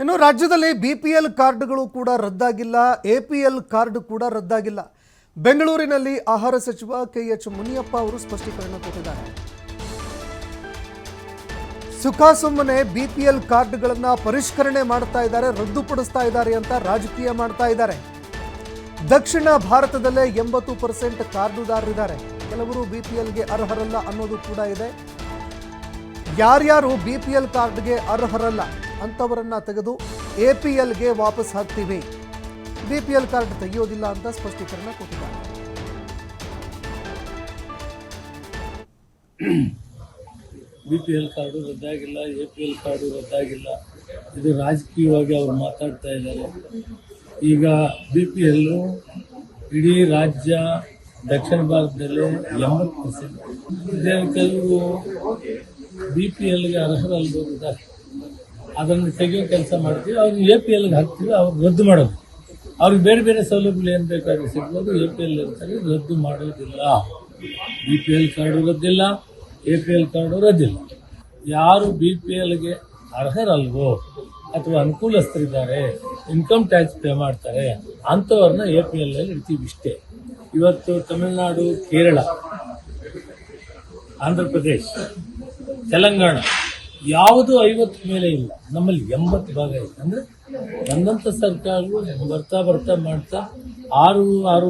ಇನ್ನು ರಾಜ್ಯದಲ್ಲಿ B P L ಕಾರ್ಡ್ಗಳು ಕೂಡ ರದ್ದಾಗಿಲ್ಲ ಎ ಪಿ ಎಲ್ ಕಾರ್ಡ್ ಕೂಡ ರದ್ದಾಗಿಲ್ಲ. ಬೆಂಗಳೂರಿನಲ್ಲಿ ಆಹಾರ ಸಚಿವ ಕೆ ಎಚ್ ಮುನಿಯಪ್ಪ ಅವರು ಸ್ಪಷ್ಟೀಕರಣ ಕೊಟ್ಟಿದ್ದಾರೆ. ಸುಖ ಸುಮ್ಮನೆ ಬಿ ಪಿ ಎಲ್ ಕಾರ್ಡ್ಗಳನ್ನ ಪರಿಷ್ಕರಣೆ ಮಾಡ್ತಾ ಇದ್ದಾರೆ, ರದ್ದುಪಡಿಸ್ತಾ ಇದ್ದಾರೆ ಅಂತ ರಾಜಕೀಯ ಮಾಡ್ತಾ ಇದ್ದಾರೆ. ದಕ್ಷಿಣ ಭಾರತದಲ್ಲೇ ಎಂಬತ್ತು ಪರ್ಸೆಂಟ್ ಕಾರ್ಡುದಾರರಿದ್ದಾರೆ. ಕೆಲವರು ಬಿ ಪಿ ಅರ್ಹರಲ್ಲ ಅನ್ನೋದು ಕೂಡ ಇದೆ. ಯಾರ್ಯಾರು ಬಿ ಪಿ ಎಲ್ ಕಾರ್ಡ್ಗೆ ಅರ್ಹರಲ್ಲ ಅಂಥವರನ್ನ ತೆಗೆದು ಎ ಪಿ ಎಲ್ಗೆ ವಾಪಸ್ ಹಾಕ್ತೀವಿ. ಬಿ ಪಿ ಎಲ್ ಕಾರ್ಡ್ ತೆಗೆಯೋದಿಲ್ಲ ಅಂತ ಸ್ಪಷ್ಟೀಕರಣ ಕೊಟ್ಟಿದ್ದಾರೆ. ಬಿ ಪಿ ಎಲ್ ಕಾರ್ಡು ರದ್ದಾಗಿಲ್ಲ ಎ ಪಿ ಎಲ್ ಕಾರ್ಡು ರದ್ದಾಗಿಲ್ಲ. ಇದು ರಾಜಕೀಯವಾಗಿ ಅವರು ಮಾತಾಡ್ತಾ ಇದ್ದಾರೆ. ಈಗ ಬಿ ಪಿ ಎಲ್ಲು ಇಡೀ ರಾಜ್ಯ ದಕ್ಷಿಣ ಭಾರತದಲ್ಲಿ ಎಂಬತ್ತು ಪರ್ಸೆಂಟ್ ಕೆಲವು ಬಿ ಪಿ ಎಲ್ಗೆ ಅರ್ಹರಲ್ಲಿ ಇದ್ದಾರೆ ಅದನ್ನು ತೆಗೆಯೋ ಕೆಲಸ ಮಾಡ್ತೀವಿ. ಅವ್ರು ಎ ಪಿ ಎಲ್ಗೆ ಹಾಕ್ತೀವಿ ಅವ್ರಿಗೆ ರದ್ದು ಮಾಡೋದು. ಅವ್ರಿಗೆ ಬೇರೆ ಬೇರೆ ಸೌಲಭ್ಯಗಳು ಏನು ಬೇಕಾದ್ರೂ ಸಿಗ್ಬೋದು. ಎ ಪಿ ಎಲ್ ಇರ್ತಾರೆ, ರದ್ದು ಮಾಡೋದಿಲ್ಲ. ಬಿ ಪಿ ಎಲ್ ಕಾರ್ಡು ರದ್ದಿಲ್ಲ ಎ ಪಿ ಎಲ್ ಕಾರ್ಡು ರದ್ದಿಲ್ಲ. ಯಾರು ಬಿ ಪಿ ಎಲ್ಗೆ ಅರ್ಹರಲ್ವೋ ಅಥವಾ ಅನುಕೂಲಸ್ಥರಿದ್ದಾರೆ ಇನ್ಕಮ್ ಟ್ಯಾಕ್ಸ್ ಪೇ ಮಾಡ್ತಾರೆ, ಅಂಥವ್ರನ್ನ ಎ ಪಿ ಎಲ್ ಇಡ್ತೀವಿ ಇಷ್ಟೇ. ಇವತ್ತು ತಮಿಳುನಾಡು, ಕೇರಳ, ಆಂಧ್ರ ಪ್ರದೇಶ್ ತೆಲಂಗಾಣ ಯಾವುದು ಐವತ್ತು ಮೇಲೆ ಇಲ್ಲ. ನಮ್ಮಲ್ಲಿ ಎಂಬತ್ತು ಭಾಗ ಇದೆ. ಅಂದ್ರೆ ಬಂದಂತ ಸರ್ಕಾರಗಳು ಬರ್ತಾ ಬರ್ತಾ ಮಾಡ್ತಾ ಆರು ಆರು